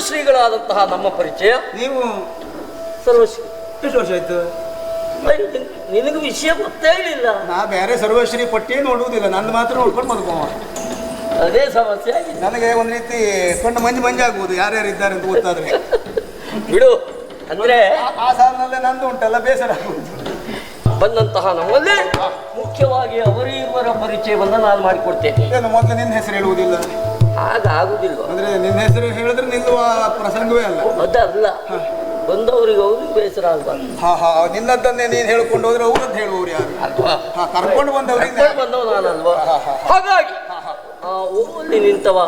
ಶ್ರೀಗಳಾದಂತಹ ನಮ್ಮ ಪರಿಚಯ. ನೀವು ಸರ್ವಶ್ರೀ. ಎಷ್ಟು ವರ್ಷ ಆಯ್ತು ನಿನಗೆ ವಿಷಯ ಗೊತ್ತೇ ಇಲ್ಲ ನಾ ಬೇರೆ ಸರ್ವಶ್ರೀ ಪಟ್ಟಿ ನೋಡುವುದಿಲ್ಲ. ನಂದು ಮಾತ್ರ ನೋಡ್ಕೊಂಡು ಮಲ್ಕೋ ಅದೇ ಸಮಸ್ಯೆ ನನಗೆ ಒಂದು ರೀತಿ ಕಣ್ಣು ಮಂಜು ಮಂಜು ಆಗ್ಬೋದು ಯಾರ್ಯಾರು ಇದ್ದಾರೆ ಅಂತ ಗೊತ್ತಾದ್ರೆ. ಬಿಡು. ಅಂದ್ರೆ ಆ- ಸಾಲಿನಲ್ಲೇ ನಂದು ಉಂಟಲ್ಲ ಬೇಸರ ಬಂದಂತಹ ನಮ್ಮಲ್ಲಿ ಮುಖ್ಯವಾಗಿ ಅವರಿವರ ಪರಿಚಯವನ್ನು ನಾನು ಮಾಡಿಕೊಡ್ತೇನೆ. ಮೊದಲು ನಿನ್ನ ಹೆಸರು ಹೇಳುವುದಿಲ್ಲ? ಹಾಗಾಗುದಿಲ್ಲ ಅಂದ್ರೆ ನಿನ್ನ ಹೆಸರು ಹೇಳಿದ್ರೆ ನಿಲ್ಲುವ ಪ್ರಸಂಗವೇ ಅಲ್ಲ. ಅದಲ್ಲ. ಬಂದವರಿಗೆ ಅವ್ರಿಗೆ ಬೇಸರ ಆಗ್ಬಾರ್ದು ಹಾ ಹಾ. ನಿನ್ನದ್ದನ್ನೇ ನೀನು ಹೇಳ್ಕೊಂಡು ಹೋದ್ರೆ ಅವ್ರದ್ದು ಹೇಳುವವ್ರು ಯಾರು? ಅಲ್ವಾ? ಹಾ ಕರ್ಕೊಂಡು ಕರ್ಕೊಂಡು ಬಂದವ ನಾನಲ್ವಾ? ಹಾಗಾಗಿ ಊರಲ್ಲಿ ನಿಂತವ?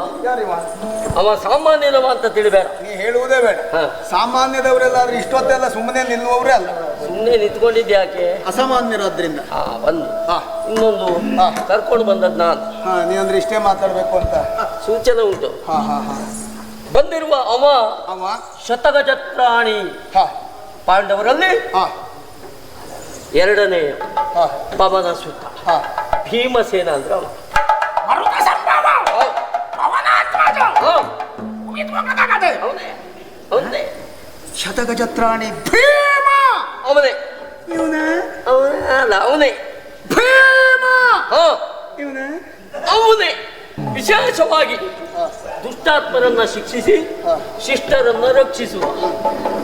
ಅವ ಸಾಮಾನ್ಯನವ ಅಂತ ತಿಳಿಬೇಡ. ನೀ ಹೇಳುವುದೇ ಬೇಡ. ಹಾ. ಸಾಮಾನ್ಯದವರೆಲ್ಲಾದ್ರೂ ಇಷ್ಟೊತ್ತೆಲ್ಲ ಸುಮ್ಮನೆ ನಿಲ್ಲುವವರೇ ಅಲ್ಲ. ಸುಮ್ಮನೆ ನಿಂತ್ಕೊಂಡಿದ್ದೆ ಯಾಕೆ? ಅಸಾಮಾನ್ಯರಾದ್ರಿಂದ. ಆ ಬಂದು. ಹಾ. ಇನ್ನೊಂದು ಹಾ. ಕರ್ಕೊಂಡು ಬಂದದ್ದು ನಾನು. ಹಾ ನೀ ಅಂದ್ರೆ ಇಷ್ಟೇ ಮಾತಾಡ್ಬೇಕು ಅಂತ. ಸೂಚನೆ ಉಂಟು. ಹಾ ಹಾ ಹಾ. ಬಂದಿರುವ ಅವ ಅವ? ಶತಗಜತ್ರಾಣಿ ಹಾ. ಪಾಂಡವರಲ್ಲಿ ಹಾ. ಎರಡನೇ ಹಾ. ಪವನ ಸುತ್ತ ಹಾ. ಭೀಮಸೇನ ಅಂದ್ರೆ ಅವ ಅವನೇ. ಅವನೇ. ಶತಗಜತ್ರಾಣಿ ಭೀಮ ಅವನೇ ಇವನ ಅವನೇ ಅಲ್ಲ ಅವನೇ ಭೀಮ ಹಾ ಇವನ ಅವನೇ ವಿಶೇಷವಾಗಿ ದುಷ್ಟಾತ್ಮರನ್ನ ಶಿಕ್ಷಿಸಿ ಶಿಷ್ಟರನ್ನ ರಕ್ಷಿಸುವ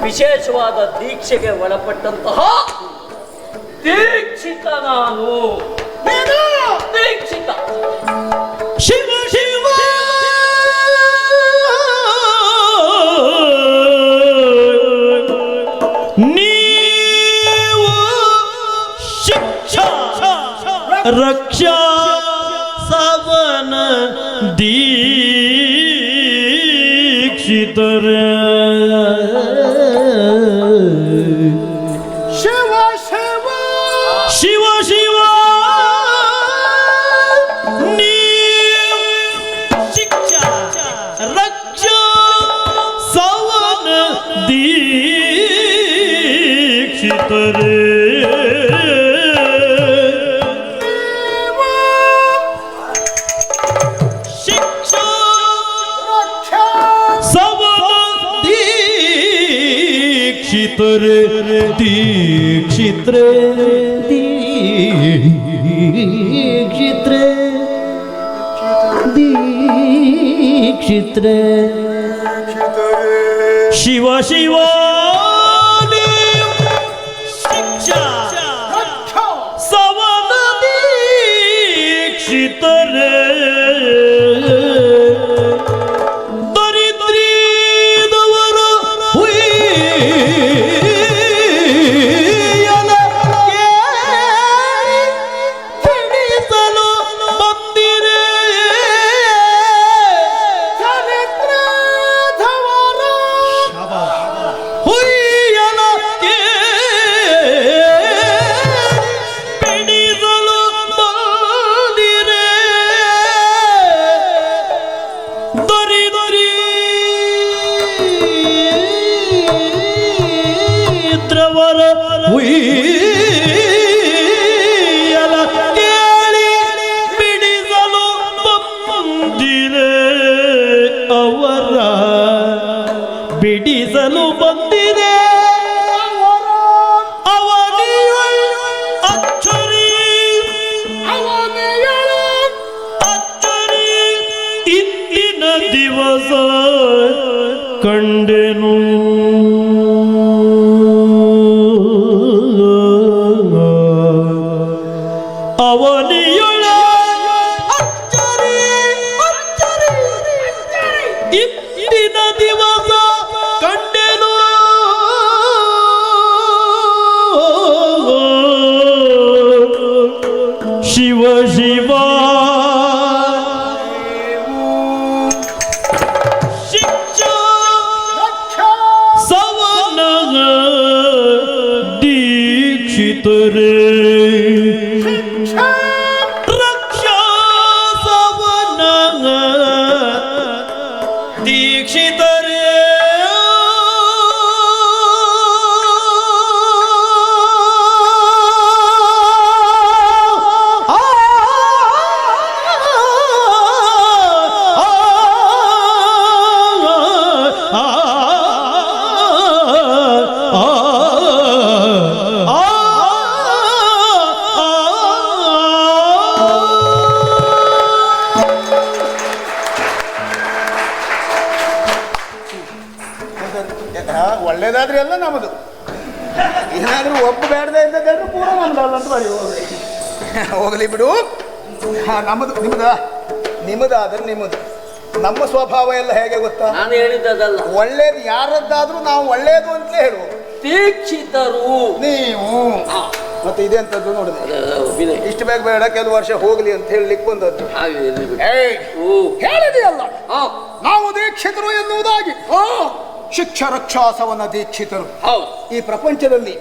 ವಿಶೇಷವಾದ ದೀಕ್ಷೆಗೆ ಒಳಪಟ್ಟಂತಹ ದೀಕ್ಷಿತ ನಾನು ದೀಕ್ಷಿತರ ದೀಕ್ಷಿತರೆ ದೀಕ್ಷಿತ್ರೆ ದೀಕ್ಷಿತ್ರೆ ದೀಕ್ಷಿತ್ರೆ ಶಿವ ಶಿವ ಶಿಕ್ಷಾ ಸವನ ದೀಕ್ಷಿತರೆ ದರಿದ್ರೀದವರ Lord. ಒಳ್ಳೇದಾದ್ರೆ ಎಲ್ಲ ನಮ್ಮದು ಏನಾದರೂ ಒಬ್ಬ ಬೇಡದೆ ಇದ್ದದ್ದಾದ್ರೂ ಪೂರ ನಮ್ದಲ್ಲ ಅಂತ ಬರೀ ಹೋಗ್ಲಿ. ಹೋಗ್ಲಿ ಬಿಡು. ಹಾಂ ನಮ್ಮದು ನಿಮ್ಮದ ನಿಮ್ಮದಾದ್ರೆ ನಿಮ್ಮದು ನಮ್ಮ ಸ್ವಭಾವ ಎಲ್ಲ ಹೇಗೆ ಗೊತ್ತಾ? ನಾನು ಹೇಳಿದ್ದದಲ್ಲ. ಒಳ್ಳೇದು ಯಾರದ್ದಾದ್ರೂ ನಾವು ಒಳ್ಳೇದು ಅಂತಲೇ ಹೇಳುವ. ದೀಕ್ಷಿತರು ನೀವು. ಮತ್ತೆ ಇದೆ ಇದೆಂತದ್ದು ನೋಡಿದೆ ಇಷ್ಟು ಬೇಗ ಬೇಡ ಕೆಲವು ವರ್ಷ ಹೋಗ್ಲಿ ಅಂತ ಹೇಳಲಿಕ್ಕೆ ಬಂದದ್ದು. ಹೇಳಿದೆಯಲ್ಲ? ನಾವು ದೀಕ್ಷಿತರು ಎನ್ನುವುದಾಗಿ. ಶಿಕ್ಷ ರಕ್ಷಾಸವನ ದೀಕ್ಷಿತರು ಈ ಪ್ರಪಂಚದಲ್ಲಿ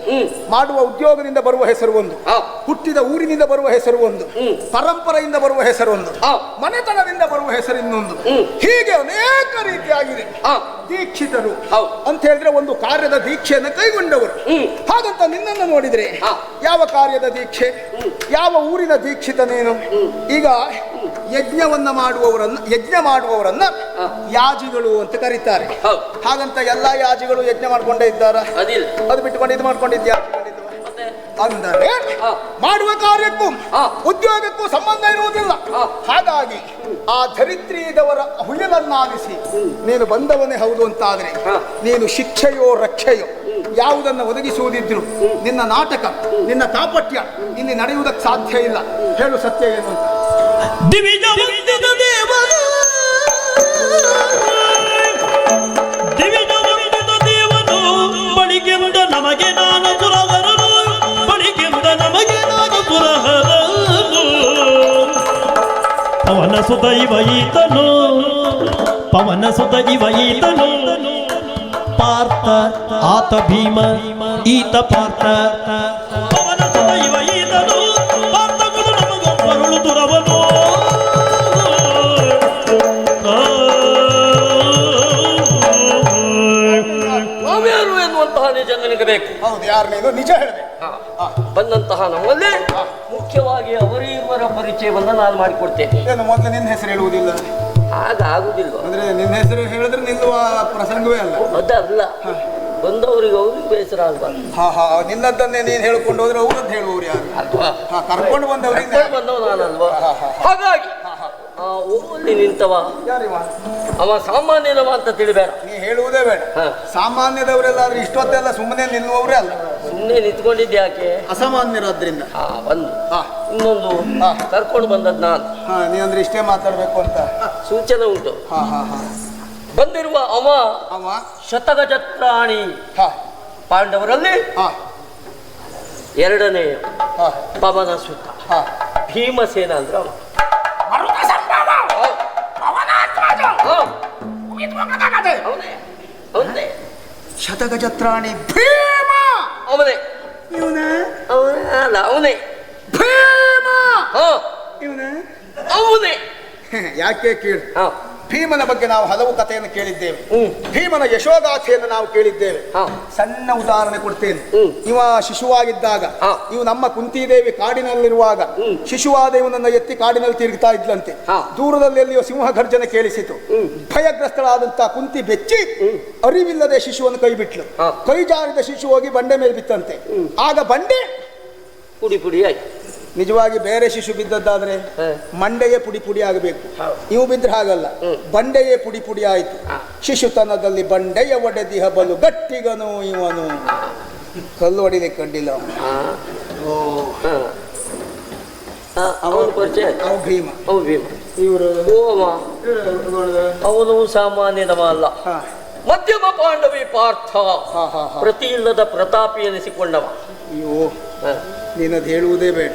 ಮಾಡುವ ಉದ್ಯೋಗದಿಂದ ಬರುವ ಹೆಸರು ಒಂದು. ಹುಟ್ಟಿದ ಊರಿನಿಂದ ಬರುವ ಹೆಸರು ಒಂದು. ಪರಂಪರೆಯಿಂದ ಬರುವ ಹೆಸರು ಒಂದು. ಮನೆತನದಿಂದ ಬರುವ ಹೆಸರು ಇನ್ನೊಂದು. ಹೀಗೆ ಅನೇಕ ರೀತಿಯಾಗಿದೆ. ದೀಕ್ಷಿತರು. ಅಂತ ಹೇಳಿದ್ರೆ ಒಂದು ಕಾರ್ಯದ ದೀಕ್ಷೆಯನ್ನು ಕೈಗೊಂಡವರು. ಹಾಗಂತ ನಿನ್ನನ್ನು ನೋಡಿದ್ರೆ. ಯಾವ ಕಾರ್ಯದ ದೀಕ್ಷೆ? ಯಾವ ಊರಿನ ದೀಕ್ಷಿತನೇನು ಈಗ ಯಜ್ಞವನ್ನ ಮಾಡುವವರನ್ನ ಯಜ್ಞ ಮಾಡುವವರನ್ನ ಯಾಜಿಗಳು ಅಂತ ಕರೀತಾರೆ. ಹಾಗಂತ ಎಲ್ಲಾ ಯಾಜಿಗಳು ಯಜ್ಞ ಮಾಡ್ಕೊಂಡೇ ಇದ್ದಾರ? ಅದು ಬಿಟ್ಟುಕೊಂಡು ಇದು ಮಾಡ್ಕೊಂಡಿದ್ಯಾ ಅಂದರೆ ಮಾಡುವ ಕಾರ್ಯಕ್ಕೂ. ಉದ್ಯೋಗಕ್ಕೂ ಸಂಬಂಧ ಇರುವುದಿಲ್ಲ. ಹಾಗಾಗಿ ಆ ಧರಿತ್ರಿದವರ ಹುಯಲನ್ನಾಗಿಸಿ ನೀನು ಬಂದವನೇ ಹೌದು ಅಂತಾದ್ರೆ. ನೀನು ಶಿಕ್ಷೆಯೋ ರಕ್ಷೆಯೋ ಯಾವುದನ್ನು ಒದಗಿಸುವುದಿದ್ರು? ನಿನ್ನ ನಾಟಕ ನಿನ್ನ ಕಾಪಟ್ಯ ಇಲ್ಲಿ ನಡೆಯುವುದಕ್ಕೆ ಸಾಧ್ಯ ಇಲ್ಲ. ಹೇಳು ಸತ್ಯ ಏನು ಅಂತ. ದಿವಿಜ ವಂದಿತ ದೇವನು. ದಿವಿಜ ದೇವನು ಬಳಿಗೆಂದ ನಮಗೆ ನಾನು ಸುರಹರನು ಬಳಿಗೆಂದ ನಮಗೆ ನಾನು ಸುರಹರನು ಪವನ ಸುತ ಇವ ಪವನ ಸುತ ಇವ ಪಾರ್ಥ, ಆತ ಭೀಮ, ಈತ ಪಾರ್ಥ. ಪವನ ಸುತ ಇವ ಈತನು, ಪಾರ್ಥ ಗುರು ನಮಗೊಬ್ಬರುಳು ದುರವನು. ನಿಜ ನನಗೆ ಬೇಕು ಹೌದು ಯಾರು ನೀನು ನಿಜ ಹೇಳಿದೆ ಹಾ. ಬಂದಂತಹ ನಮ್ಮಲ್ಲಿ ಮುಖ್ಯವಾಗಿ ಅವರಿವರ ಪರಿಚಯವನ್ನ ನಾನು ಮಾಡಿಕೊಡ್ತೇನೆ. ಏನು ಮೊದಲು ನಿನ್ನ ಹೆಸರು ಹೇಳುವುದಿಲ್ಲ? ಹಾಗಾಗುದಿಲ್ಲ ಅಂದ್ರೆ ನಿನ್ನ ಹೆಸರು ಹೇಳಿದ್ರೆ ನಿಲ್ಲುವ ಪ್ರಸಂಗವೇ ಅಲ್ಲ. ಅದಲ್ಲ. ಬಂದವರಿಗೆ ಅವ್ರಿಗೆ ಬೇಸರ ಆಗ್ಬಾರ್ದು. ಹಾ ಹಾ ನಿನ್ನದ್ದನ್ನೇ ನೀನು ಹೇಳ್ಕೊಂಡು ಹೋದ್ರೆ ಅಂತ ಹೇಳುವವರು ಯಾರು? ಅಲ್ವಾ? ಹಾ ಕರ್ಕೊಂಡು ಕರ್ಕೊಂಡು ಬಂದವ ನಾನಲ್ವಾ? ಹಾಗಾಗಿ ಊರಲ್ಲಿ ನಿಂತವ. ಯಾರಿವ ಅವ ಸಾಮಾನ್ಯನವ ಅಂತ ತಿಳಿಬೇಡ. ನೀ ಹೇಳುವುದೇ ಬೇಡ. ಸಾಮಾನ್ಯದವರೆಲ್ಲ ಸಾಮಾನ್ಯದವರೆಲ್ಲಾದ್ರೆ ಇಷ್ಟೊತ್ತೆಲ್ಲ ಸುಮ್ಮನೆ ನಿಲ್ಲುವವರೇ ಅಲ್ಲ. ಸುಮ್ಮನೆ ನಿಂತ್ಕೊಂಡಿದ್ದೆ ಯಾಕೆ? ಅಸಾಮಾನ್ಯರಾದ್ರಿಂದ. ಹಾ ಬಂದು. ಹಾ. ಇನ್ನೊಂದು ಹಾ. ಕರ್ಕೊಂಡು ಬಂದದ್ ನಾನು. ಹಾ ನೀ ಅಂದ್ರೆ ಇಷ್ಟೇ ಮಾತಾಡ್ಬೇಕು ಅಂತ. ಸೂಚನೆ ಉಂಟು. ಹಾ ಹಾ ಹಾ. ಬಂದಿರುವ ಅವ ಅವ? ಶತಗಜತ್ರಾಣಿ ಹಾ. ಪಾಂಡವರಲ್ಲಿ ಹಾ. ಎರಡನೇ ಹಾ. ಪವನ ಸುತ್ತ ಹಾ. ಭೀಮಸೇನ ಅಂದ್ರೆ ಅವ. ಅವನೇ ಅವನೇ ಶತಗಜತ್ರಾಣಿ ಭೀಮ! ಅವನೇ. ಇವನ? ಅವನ ಅವನೇ. ಭೀಮ! ಹಾ. ಇವನ? ಅವನೇ. ಯಾಕೆ ಕೇಳಿ? ಹಾ. ಭೀಮನ ಬಗ್ಗೆ ನಾವು ಹಲವು ಕಥೆಯನ್ನು ಕೇಳಿದ್ದೇವೆ. ಭೀಮನ ಯಶೋಗಾಥೆಯನ್ನು ನಾವು ಕೇಳಿದ್ದೇವೆ. ಸಣ್ಣ ಉದಾಹರಣೆ ಕೊಡ್ತೇನೆ. ಇವ ಶಿಶುವಾಗಿದ್ದಾಗ. ಇವು ನಮ್ಮ ಕುಂತಿದೇವಿ ಕಾಡಿನಲ್ಲಿರುವಾಗ. ಶಿಶುವಾದ ಇವನನ್ನ ಎತ್ತಿ ಕಾಡಿನಲ್ಲಿ ತಿರುಗ್ತಾ ಇದ್ಲಂತೆ. ದೂರದಲ್ಲಿ ಎಲ್ಲಿಯೋ ಸಿಂಹ ಗರ್ಜನೆ ಕೇಳಿಸಿತು. ಭಯಗ್ರಸ್ತಳಾದಂತಹ ಭಯಗ್ರಸ್ತಳಾದಂತ ಕುಂತಿ ಬೆಚ್ಚಿ ಅರಿವಿಲ್ಲದೆ ಶಿಶುವನ್ನು ಕೈ ಬಿಟ್ಲು. ಕೈ ಜಾರಿದ ಶಿಶು ಹೋಗಿ ಬಂಡೆ ಮೇಲೆ ಬಿತ್ತಂತೆ. ಆಗ ಬಂಡೆ ಪುಡಿ ಪುಡಿ ಆಯ್ತು. ನಿಜವಾಗಿ ಬೇರೆ ಶಿಶು ಬಿದ್ದದ್ದಾದ್ರೆ. ಮಂಡೆಯೇ ಪುಡಿ ಪುಡಿ ಆಗಬೇಕು. ಇವು ಬಿದ್ರೆ ಹಾಗಲ್ಲ. ಬಂಡೆಯ ಪುಡಿ ಪುಡಿ ಆಯ್ತು. ಶಿಶುತನದಲ್ಲಿ ಬಂಡೆಯ ಒಡೆದಿಹ ಬಲು ಗಟ್ಟಿಗನು ಇವನು. ಕಲ್ಲು ಹೊಡಿಲಿಕ್ಕೆ ಕಂಡಿಲ್ಲ ಅವನು. ಭೀಮ. ಅವ ಭೀಮ. ಇವರು? ಅವನು ಸಾಮಾನ್ಯನವ ಅಲ್ಲ. ಮಧ್ಯಮ ಪಾಂಡವಿ ಪಾರ್ಥ. ಪ್ರತಿ ಇಲ್ಲದ ಪ್ರತಾಪಿ ಎನಿಸಿಕೊಂಡವ. ಅಯ್ಯೋ ನೀನದು ಹೇಳುವುದೇ ಬೇಡ.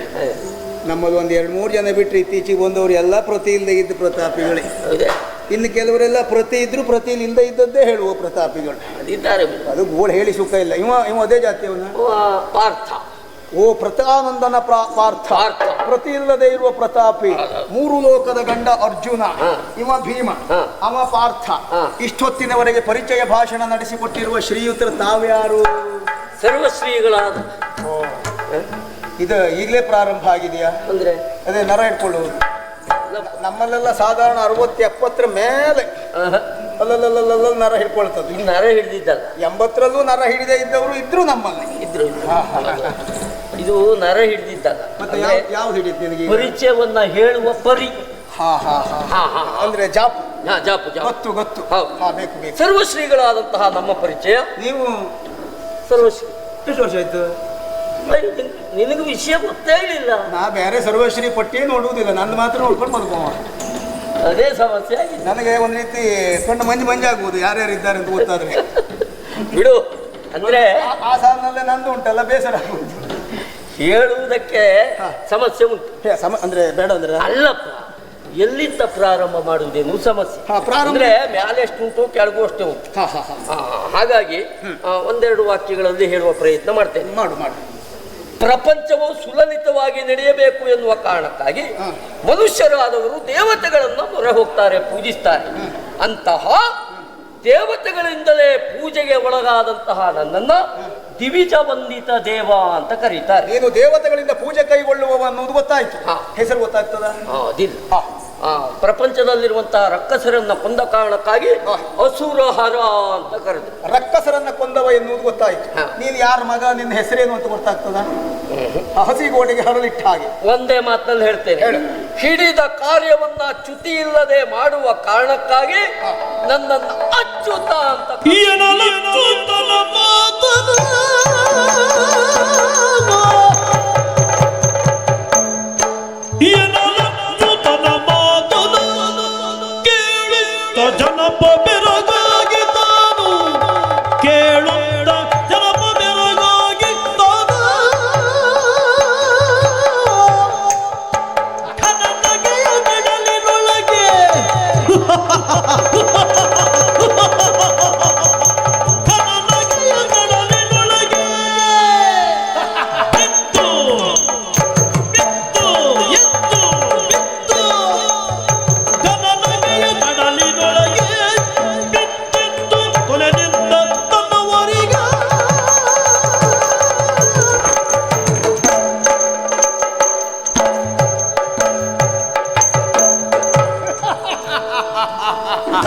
ನಮ್ಮದು ಒಂದು ಎರಡು ಮೂರು ಜನ ಬಿಟ್ಟರೆ ಇತ್ತೀಚೆಗೆ ಬಂದವರು ಎಲ್ಲ ಪ್ರತಿ ಇಲ್ಲದೆ ಇದ್ದ ಪ್ರತಾಪಿಗಳೇ. ಇನ್ನು ಕೆಲವರೆಲ್ಲ ಪ್ರತಿ ಇದ್ರು ಪ್ರತಿ ಇಲ್ಲದೆ ಇದ್ದದ್ದೇ ಹೇಳುವ ಪ್ರತಾಪಿಗಳು. ಇದ್ದಾರೆ ಅದು ಗೋಳ್ ಹೇಳಿ ಸುಖ ಇಲ್ಲ. ಇವ ಇವ ಅದೇ ಜಾತಿಯವನ ಪಾರ್ಥ. ಓ ಪ್ರತಾನಂದನ ಪ್ರಾ- ಪಾರ್ಥ. ಪ್ರತಿ ಇಲ್ಲದೆ ಇರುವ ಪ್ರತಾಪಿ. ಮೂರು ಲೋಕದ ಗಂಡ ಅರ್ಜುನ. ಇವ ಭೀಮ. ಅವ ಪಾರ್ಥ. ಇಷ್ಟೊತ್ತಿನವರೆಗೆ ಪರಿಚಯ ಭಾಷಣ ನಡೆಸಿಕೊಟ್ಟಿರುವ ಶ್ರೀಯುತರು ತಾವ್ಯಾರು? ಸರ್ವಶ್ರೀಗಳಾದ ಇದು ಈಗಲೇ ಪ್ರಾರಂಭ ಆಗಿದೆಯಾ? ಅಂದ್ರೆ? ಅದೇ ನರ ಇಟ್ಕೊಳ್ಳುವುದು ನಮ್ಮ- ನಮ್ಮಲ್ಲೆಲ್ಲ ಸಾಧಾರಣ ಅರವತ್ತು ಎಪ್ಪತ್ತರ ಮೇಲೆ ಅಲ್ಲಲ್ಲಲ್ಲಲ್ಲ ನರ ಹಿಡ್ಕೊಳ್ತದೆ ಈಗ ನರ ಹಿಡಿದಿದ್ದಲ್ಲ. ಎಂಬತ್ತರಲ್ಲೂ ನರ ಹಿಡಿದೇ ಇದ್ದವರು ಇದ್ರು ನಮ್ಮಲ್ಲಿ. ಇದ್ರು ಇದು ನರ ಹಿಡಿದಿದ್ದಲ್ಲ. ಮತ್ತೆ ಯಾವ ಈಗ? ಪರಿಚಯವನ್ನ ಹೇಳುವ ಪರಿ. ಹಾ ಹಾ ಹಾ. ಹಾ ಹಾ ಅಂದ್ರೆ ಜಾಪ್. ಜಾಪು ಜಾಪು. ಗೊತ್ತು ಗೊತ್ತು. ಹೌದು. ಹಾ ಬೇಕು ಬೇಕು. ಸರ್ವಶ್ರೀಗಳಾದಂತಹ ನಮ್ಮ ಪರಿಚಯ. ನೀವು ಸರ್ವಶ್ರೀ ಎಷ್ಟು ವರ್ಷ ಆಯ್ತು? ನಿನಗೆ ವಿಷಯ ಗೊತ್ತೇ ಇಲ್ಲ ನಾ ಬೇರೆ ಸರ್ವಶ್ರೀ ಪಟ್ಟಿ ನೋಡುವುದಿಲ್ಲ. ನಂದು ಮಾತ್ರ ನೋಡ್ಕೊಂಡು ಬದುಕುವ. ಅದೇ ಸಮಸ್ಯೆ ಆಗಿದೆ. ನನಗೆ ಒಂದು ರೀತಿ ಕಣ್ಣು ಮಂಜು ಯಾರು ಯಾರ್ಯಾರು ಇದ್ದಾರೆ ಅಂತ ಗೊತ್ತಾದ್ರೆ. ಬಿಡು. ಅಂದ್ರೆ ಆ- ಸಾಲಿನಲ್ಲೇ ನಂದು ಉಂಟಲ್ಲ ಬೇಸರ ಆಗುವುದು. ಹೇಳುವುದಕ್ಕೆ. ಸಮಸ್ಯೆ ಉಂಟು. ಸಮ ಅಂದ್ರೆ ಬೇಡ ಅಂದ್ರೆ? ಅಲ್ಲಪ್ಪ. ಎಲ್ಲಿಂದ ಪ್ರಾರಂಭ ಮಾಡುವುದೇನು ಸಮಸ್ಯೆ. ಅಂದ್ರೆ ಮ್ಯಾಲೆ ಎಷ್ಟು ಉಂಟು ಕೆಳಗೂ ಅಷ್ಟೇ ಉಂಟು. ಹಾಗಾಗಿ ಒಂದೆರಡು ವಾಕ್ಯಗಳಲ್ಲಿ ಹೇಳುವ ಪ್ರಯತ್ನ ಮಾಡ್ತೇನೆ. ಮಾಡು ಮಾಡು. ಪ್ರಪಂಚವು ಸುಲಲಿತವಾಗಿ ನಡೆಯಬೇಕು ಎನ್ನುವ ಕಾರಣಕ್ಕಾಗಿ. ಮನುಷ್ಯರಾದವರು ದೇವತೆಗಳನ್ನು ಮೊರೆ ಹೋಗ್ತಾರೆ ಪೂಜಿಸ್ತಾರೆ. ಅಂತಹ ದೇವತೆಗಳಿಂದಲೇ ಪೂಜೆಗೆ ಒಳಗಾದಂತಹ ನನ್ನನ್ನ ದಿವಿಜ ವಂದಿತ ದೇವ ಅಂತ ಕರೀತಾರೆ. ಏನು ದೇವತೆಗಳಿಂದ ಪೂಜೆ ಕೈಗೊಳ್ಳುವವ ಅನ್ನೋದು ಗೊತ್ತಾಯ್ತು. ಹೆಸರು ಗೊತ್ತಾಗ್ತದ? ಆ, ಪ್ರಪಂಚದಲ್ಲಿರುವಂತಹ ರಕ್ಕಸರನ್ನ ಕೊಂದ ಕಾರಣಕ್ಕಾಗಿ. ಅಸುರಹರ ಅಂತ ಕರೆದು ರಕ್ಕಸರನ್ನ ಕೊಂದವ ಎನ್ನುವುದು ಗೊತ್ತಾಯ್ತು. ನೀನು ಯಾರ ಮಗ ನಿನ್ನ ಹೆಸರೇನು ಅಂತ ಗೊತ್ತಾಗ್ತದ? ಹಸಿ ಗೋಡೆಗೆ ಹರಳಿಟ್ಟ ಹಾಗೆ. ಒಂದೇ ಮಾತಿನಲ್ಲಿ ಹೇಳ್ತೇನೆ. ಹೇಳು. ಹಿಡಿದ ಕಾರ್ಯವನ್ನ ಚ್ಯುತಿ ಇಲ್ಲದೆ ಮಾಡುವ ಕಾರಣಕ್ಕಾಗಿ ನನ್ನನ್ನು ಅಚ್ಚುತ ಅಂತ ಮಾತನ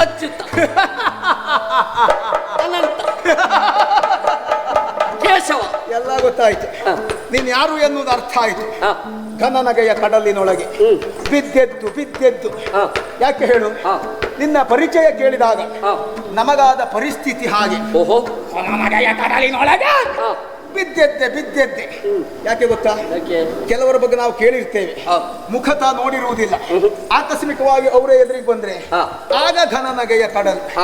ಅಚ್ಯುತ ಅನಂತ. ಕೇಶವ. ಎಲ್ಲ ಗೊತ್ತಾಯ್ತು. ನೀನು ಯಾರು ಎನ್ನುವುದು ಅರ್ಥ ಆಯ್ತು. ಹ, ಕನ್ನನಗೆಯ ಕಡಲಿನೊಳಗೆ. ಬಿದ್ದೆದ್ದು ಬಿದ್ದೆದ್ದು. ಯಾಕೆ ಹೇಳು? ಹ, ನಿನ್ನ ಪರಿಚಯ ಕೇಳಿದಾಗ ಹ. ನಮಗಾದ ಪರಿಸ್ಥಿತಿ ಹಾಗೆ. ಓಹೋ. ಕಡಲಿನೊಳಗೆ ಬಿದ್ದೆದ್ದೆ ಬಿದ್ದೆದ್ದೆ. ಯಾಕೆ ಗೊತ್ತಾ? ಕೆಲವರ ಬಗ್ಗೆ ನಾವು ಕೇಳಿರ್ತೇವೆ. ಮುಖತ ನೋಡಿರುವುದಿಲ್ಲ. ಆಕಸ್ಮಿಕವಾಗಿ ಅವರೇ ಎದುರಿಗೆ ಬಂದ್ರೆ ಆಗ ಆಗ ಘನನಗೆಯ ಕಡಲ್.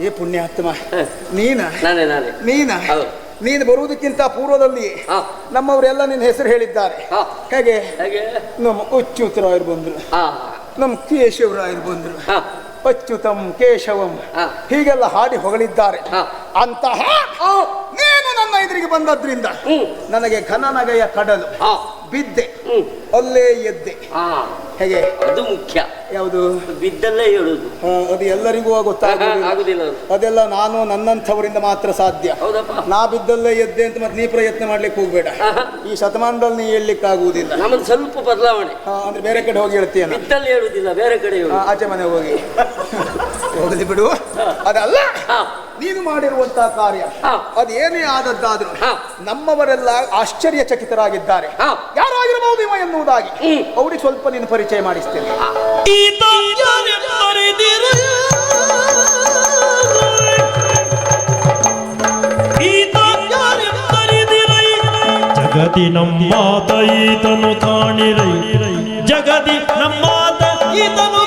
ಏ ಪುಣ್ಯಾತ್ಮ. ನೀನ? ನಾನೇ ನಾನೇ. ಬರುವುದಕ್ಕಿಂತ ಪೂರ್ವದಲ್ಲಿ ನಮ್ಮವರೆಲ್ಲ ನಿನ್ನ ಹೆಸರು ಹೇಳಿದ್ದಾರೆ. ಹಾಗೆ? ನಮ್ಮ ನಮ್ಮ ಅಚ್ಯುತರಾಯರು ಬಂದ್ರು. ನಮ್ಮ ನಮ್ಮ ಕೇಶವರಾಯರು ಬಂದ್ರು. ಅಚ್ಚುತಂ ಅಚ್ಯುತಂ ಕೇಶವಂ. ಹೀಗೆಲ್ಲ ಹಾಡಿ ಹೊಗಳಿದ್ದಾರೆ. ಅಂತಹ ಬಂದದ್ರಿಂದ. ನನಗೆ ಘನನಗೆಯ ಕಡಲು ಬಿದ್ದೆ. ಅಲ್ಲೇ ಎದ್ದೆ. ಹೇಗೆ? ಅದು ಮುಖ್ಯ. ಯಾವುದು? ಬಿದ್ದಲ್ಲೇ ಹೇಳುದು. ಅದು ಎಲ್ಲರಿಗೂ ಗೊತ್ತಾಗುದಿಲ್ಲ ಅದೆಲ್ಲ ನಾನು ನನ್ನಂಥವರಿಂದ ಮಾತ್ರ ಸಾಧ್ಯ. ನಾ ಬಿದ್ದಲ್ಲೇ ಎದ್ದೆ ಅಂತ ಮತ್ತೆ ನೀ ಪ್ರಯತ್ನ ಮಾಡ್ಲಿಕ್ಕೆ ಹೋಗ್ಬೇಡ. ಈ ಶತಮಾನದಲ್ಲಿ ನೀ ಹೇಳಲಿಕ್ಕೆ ಆಗುವುದಿಲ್ಲ ನಮ್ಮದು ಸ್ವಲ್ಪ ಬದಲಾವಣೆ. ಅಂದ್ರೆ ಬೇರೆ ಕಡೆ ಹೋಗಿ ಹೇಳ್ತೀಯ ಬಿದ್ದಲ್ಲಿ ಹೇಳುದಿಲ್ಲ ಬೇರೆ ಕಡೆ ಆಚೆ ಮನೆ ಹೋಗಿ. ಹೋಗಲಿ ಬಿಡು. ಅದಲ್ಲ. ನೀನು ಮಾಡಿರುವಂತಹ ಕಾರ್ಯ ಹಾ. ಅದೇನೇ ಆದದ್ದಾದ್ರೂ ಹಾ. ನಮ್ಮವರೆಲ್ಲ ಆಶ್ಚರ್ಯಚಕಿತರಾಗಿದ್ದಾರೆ ಹಾ. ಯಾರಾಗಿರಬಹುದು ಇವ ಎನ್ನುವುದಾಗಿ. ಅವ್ರಿಗೆ ಸ್ವಲ್ಪ ನೀನು ಪರಿಚಯ ಮಾಡಿಸ್ತೇನೆ ಜಗದಿ ನಮ್ಮಾತ ಈತನು ಕಾಣಿರೈ ಜಗದಿ ನಮ್ಮಾತ ಈತನು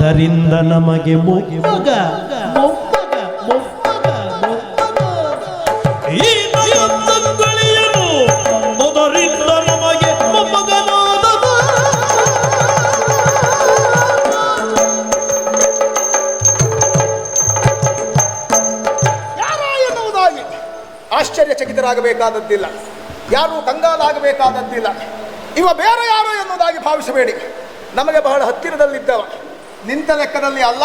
ಅದರಿಂದ ನಮಗೆ ಮೊಮ್ಮಗ ಮೊಮ್ಮಗ ಮೊಮ್ಮಗ ನಮಗೆ ಯಾರ ಎನ್ನುವುದಾಗಿ ಆಶ್ಚರ್ಯಚಕಿತರಾಗಬೇಕಾದದ್ದಿಲ್ಲ. ಯಾರು ಕಂಗಾಲಾಗಬೇಕಾದದ್ದಿಲ್ಲ. ಇವ ಬೇರೆ ಯಾರು ಎನ್ನುವುದಾಗಿ ಭಾವಿಸಬೇಡಿ. ನಮಗೆ ಬಹಳ ಹತ್ತಿರದಲ್ಲಿದ್ದವ. ನಿಂತ ಲೆಕ್ಕದಲ್ಲಿ ಅಲ್ಲ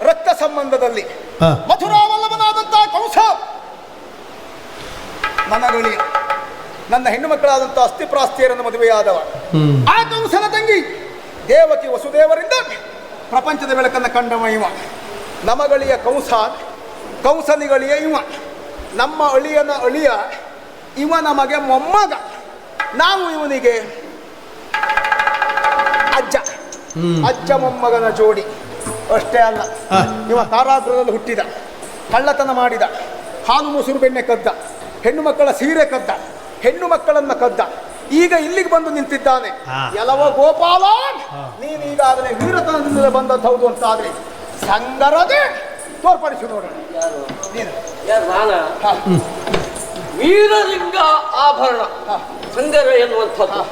ರಕ್ತ ಸಂಬಂಧದಲ್ಲಿ. ಮಥುರಾವಲ್ಲಭನಾದಂತಹ ಕಂಸ ನನ್ನ ಗಳಿಯ ನನ್ನ ಹೆಣ್ಣು ಮಕ್ಕಳಾದಂತಹ ಅಸ್ಥಿಪ್ರಾಸ್ತಿಯರನ್ನು ಮದುವೆಯಾದವ. ಆ ಕಂಸನ ತಂಗಿ ದೇವಕಿ ವಸುದೇವರಿಂದ ಪ್ರಪಂಚದ ಬೆಳಕನ್ನು ಕಂಡವ ಇವ. ನಮಗಳಿಯ ಕಂಸ ಕಂಸನಿಗಳಿಯ ಇವ. ನಮ್ಮ ಅಳಿಯನ ಅಳಿಯ ಇವ ನಮಗೆ ಮೊಮ್ಮಗ. ನಾವು ಇವನಿಗೆ ಅಜ್ಜ ಮೊಮ್ಮಗನ ಜೋಡಿ. ಅಷ್ಟೇ ಅಲ್ಲ. ಇವ ಕಾರಾಗೃಹದಲ್ಲಿ ಹುಟ್ಟಿದ ಕಳ್ಳತನ ಮಾಡಿದ ಹಾಲು ಮೊಸರು ಬೆಣ್ಣೆ ಕದ್ದ ಹೆಣ್ಣು ಮಕ್ಕಳ ಸೀರೆ ಕದ್ದ ಹೆಣ್ಣು ಮಕ್ಕಳನ್ನ ಕದ್ದ. ಈಗ ಇಲ್ಲಿಗೆ ಬಂದು ನಿಂತಿದ್ದಾನೆ. ಎಲ್ಲವ ಗೋಪಾಲ ನೀನು ಈಗಾಗಲೇ ವೀರತನದಿಂದ ಬಂದದ್ದು ಹೌದು ಅಂತ ಆದ್ರೆ ಸಂಗರದೆ ತೋರ್ಪಡಿಸಿ ನೋಡೋಣ ನೀನು. ಯಾರು? ನಾನ? ಹಾ. ವೀರಲಿಂಗ ಆಭರಣ ಸಂಗರ ಎನ್ನುವಂಥದ್ದು.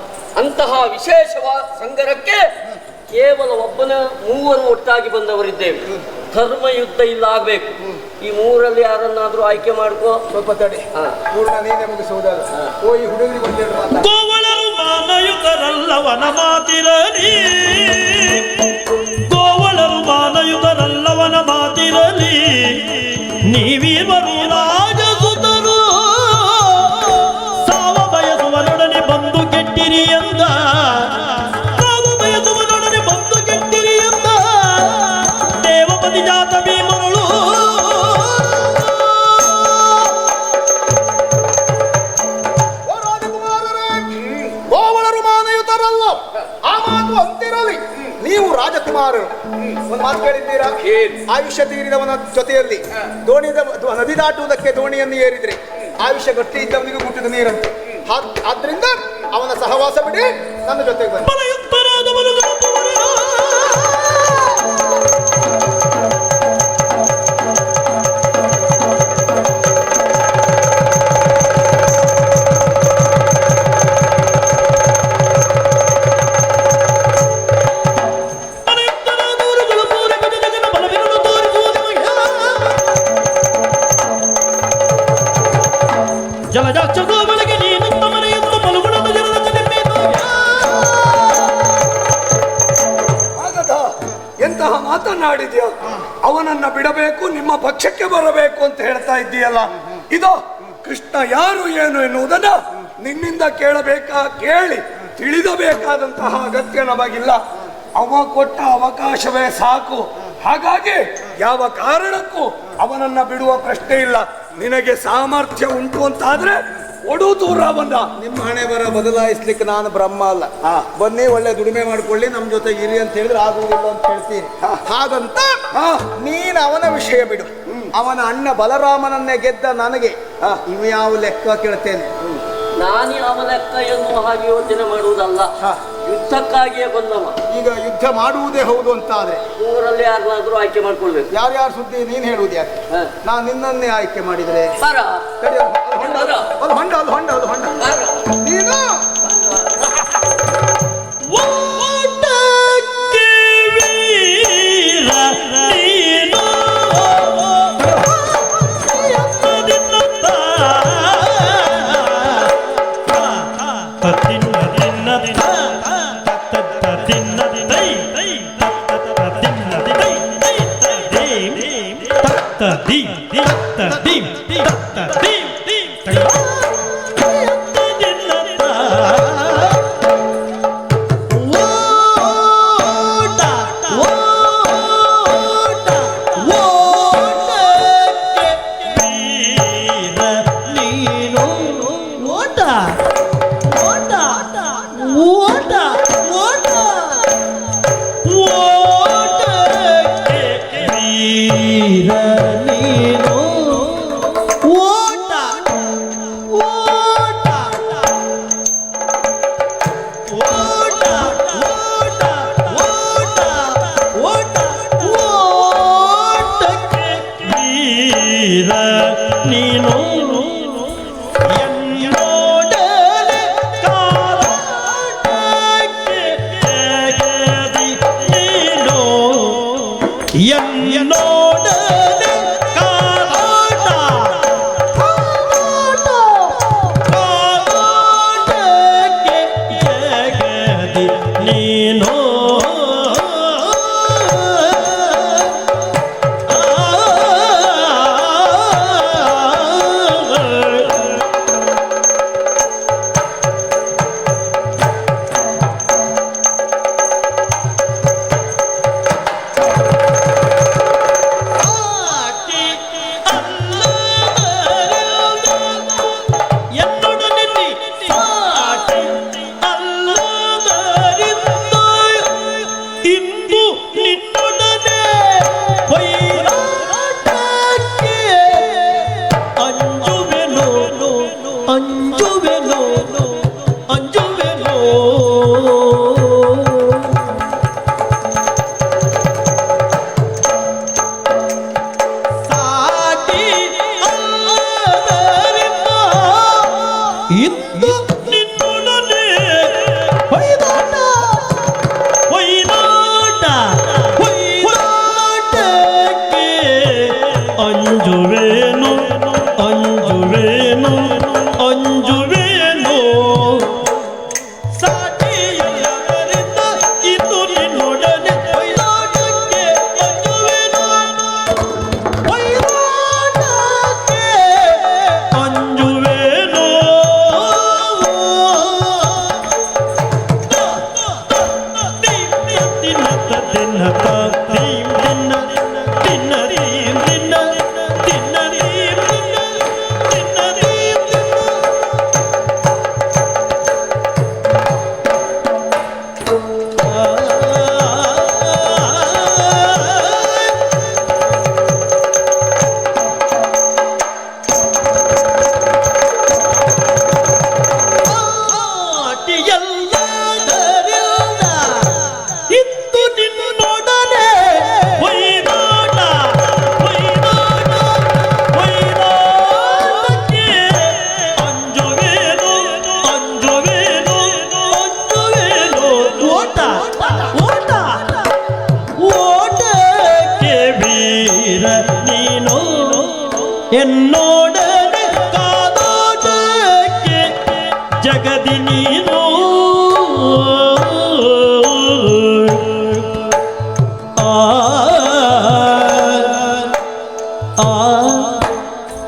ಅಂತಹ ವಿಶೇಷವಾದ ಸಂಗರಕ್ಕೆ ಕೇವಲ ಒಬ್ಬನ ಮೂವರು ಒಟ್ಟಾಗಿ ಬಂದವರಿದ್ದೇವೆ. ಧರ್ಮ ಯುದ್ಧ ಇಲ್ಲ ಆಗ್ಬೇಕು. ಈ ಮೂರಲ್ಲಿ ಯಾರನ್ನಾದ್ರೂ ಆಯ್ಕೆ ಮಾಡ್ಕೋ. ಸ್ವಲ್ಪ ತಡೆ. ಪೂರ್ಣ ನೀನೇ ಮುಗಿಸುವುದಲ್ಲ ಓ ಈ ಹುಡುಗರಿಗೆ ಒಂದೆರಡು ಗೋವಳರು ಮಾನಯುತರಲ್ಲವನ ಮಾತಿರಲಿ. ಗೋವಳರು ಮಾನಯುತರಲ್ಲವನ ಮಾತಿರಲಿ. ನೀವಿರುವರು ರಾಜಸುತರು ರಾಜಕುಮಾರರು ಒಂದು ಮಾತು ಕೇಳಿದ್ದೀರಾ? ಆಯುಷ್ಯ ತೀರಿದವನ ಜೊತೆಯಲ್ಲಿ ದೋಣಿ ನದಿ ದಾಟುವುದಕ್ಕೆ ದೋಣಿಯನ್ನು ಏರಿದ್ರೆ. ಆಯುಷ್ಯ ಗಟ್ಟಿ ಇದ್ದವನಿಗೂ ಮುಟ್ಟಿದ ನೀರಂತೆ. ಆದ್ರಿಂದ ಅವನ ಸಹವಾಸ ಬಿಡಿ ನನ್ನ ಜೊತೆಗೆ ಬನ್ನಿ. ಬಿಡಬೇಕು, ನಿಮ್ಮ ಪಕ್ಷಕ್ಕೆ ಬರಬೇಕು ಅಂತ ಹೇಳ್ತಾ ಇದ್ದೀಯಲ್ಲ. ಇದು, ಕೃಷ್ಣ ಯಾರು ಏನು ಎನ್ನುವುದನ್ನ ನಿನ್ನಿಂದ ಕೇಳಬೇಕಾ, ಕೇಳಿ ತಿಳಿದಬೇಕಾದಂತಹ ಅಗತ್ಯ ನಮಗಿಲ್ಲ. ಅವ ಕೊಟ್ಟ ಅವಕಾಶವೇ ಸಾಕು. ಹಾಗಾಗಿ ಯಾವ ಕಾರಣಕ್ಕೂ ಅವನನ್ನ ಬಿಡುವ ಪ್ರಶ್ನೆ ಇಲ್ಲ. ನಿನಗೆ ಸಾಮರ್ಥ್ಯ ಉಂಟು ಅಂತಾದ್ರೆ ಒಡು ದೂರ ಬಂದ. ನಿಮ್ಮ ಹಣೆ ಬರ ಬದಲಾಯಿಸ್ಲಿಕ್ಕೆ ನಾನು ಬ್ರಹ್ಮ ಅಲ್ಲ. ಬನ್ನಿ ಒಳ್ಳೆ ದುಡಿಮೆ ಮಾಡ್ಕೊಳ್ಳಿ ನಮ್ಮ ಜೊತೆ ಇರಿ ಅಂತ ಹೇಳಿದ್ರೆ ಆಗುವುದಿಲ್ಲ ಅಂತ ಹೇಳ್ತೀನಿ. ಹಾಗಂತ ನೀನು ಅವನ ವಿಷಯ ಬಿಡು. ಅವನ ಅಣ್ಣ ಬಲರಾಮನನ್ನೇ ಗೆದ್ದ ನನಗೆ ಇವ ಯಾವ ಲೆಕ್ಕ ಕೇಳ್ತೇನೆ? ನಾನು ಯಾವ ಲೆಕ್ಕ ಎನ್ನುವ ಹಾಗೆ ಯೋಚನೆ ಮಾಡುವುದಲ್ಲ. ಯುದ್ಧಕ್ಕಾಗಿಯೇ ಬಂದವ. ಈಗ ಯುದ್ಧ ಮಾಡುವುದೇ ಹೌದು ಅಂತ ಊರಲ್ಲಿ ಯಾರನ್ನಾದ್ರೂ ಆಯ್ಕೆ ಮಾಡ್ಕೊಳ್ಬೇಕು. ಯಾರ್ಯಾರ ಸುದ್ದಿ ನೀನು ಹೇಳುವುದು ಯಾಕೆ? ಹಾ. ನಾನು ನಿನ್ನನ್ನೇ ಆಯ್ಕೆ ಮಾಡಿದ್ರೆ. ಬರ ತಡಿ, ಅದು ಹೊಂಡ ಅದು ಅದು ಹೊಂಡ ಅದು ಹೊಂಡ ಅದು ಹೊಂಡ. ನೀನು Rama.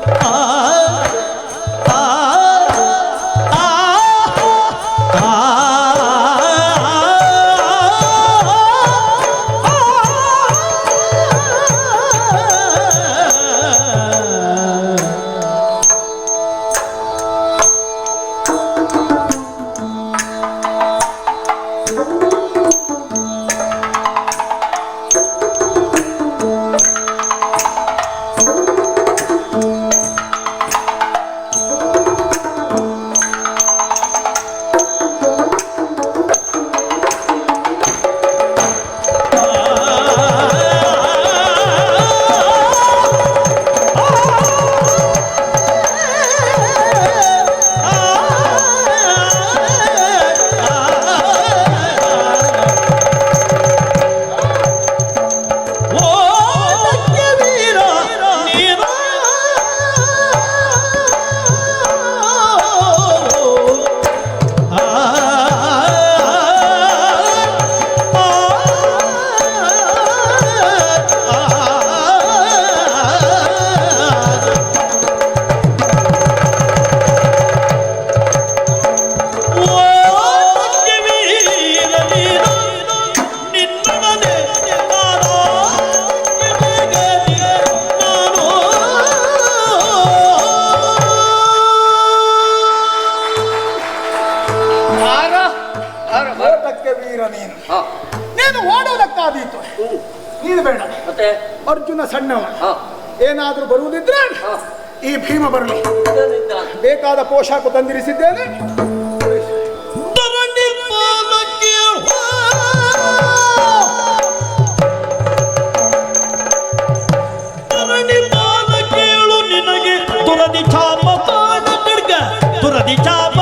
啊。ಆದೀತು ನೀನು ಬೇಡ. ಮತ್ತೆ? ಅರ್ಜುನ ಸಣ್ಣವ. ಏನಾದರೂ ಬರುವುದಿದ್ರೆ ಈ ಭೀಮ ಬರಲಿ. ಬೇಕಾದ ಪೋಷಾಕು ತಂದಿರಿಸಿದ್ದೇನೆ. ತುರದಿ ಚಾಪ. ತುರದಿ ಚಾಪ.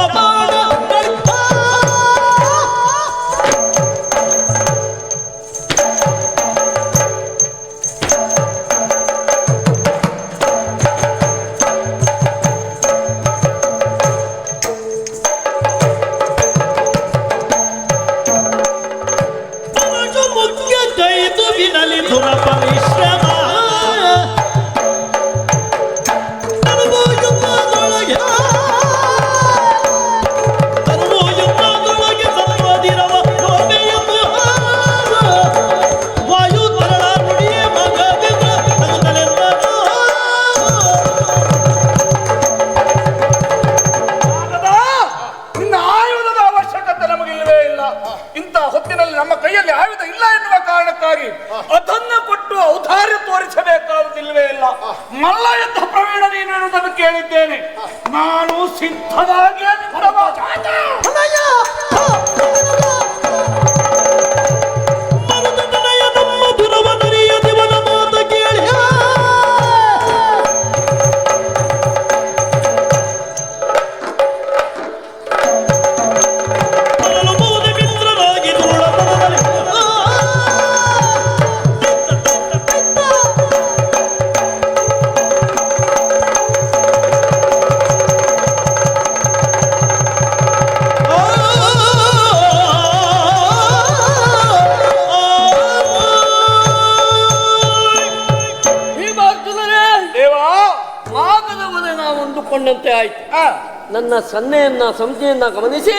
ನನ್ನ ಸನ್ನೆಯನ್ನ ಸಂಸ್ಥೆಯನ್ನ ಗಮನಿಸಿ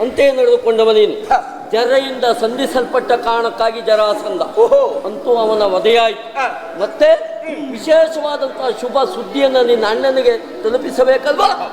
ಅಂತೆ ನಡೆದುಕೊಂಡವ ನೀನು ಜರೆಯಿಂದ ಸಂಧಿಸಲ್ಪಟ್ಟ ಕಾರಣಕ್ಕಾಗಿ ಜರಾಸಂದ ಓಹೋ. ಅಂತೂ ಅವನ ವಧೆಯಾಯಿತು. ಮತ್ತೆ ವಿಶೇಷವಾದಂತಹ ಶುಭ ಸುದ್ದಿಯನ್ನು ನಿನ್ನ ಅಣ್ಣನಿಗೆ ತಲುಪಿಸಬೇಕಲ್ವಾ?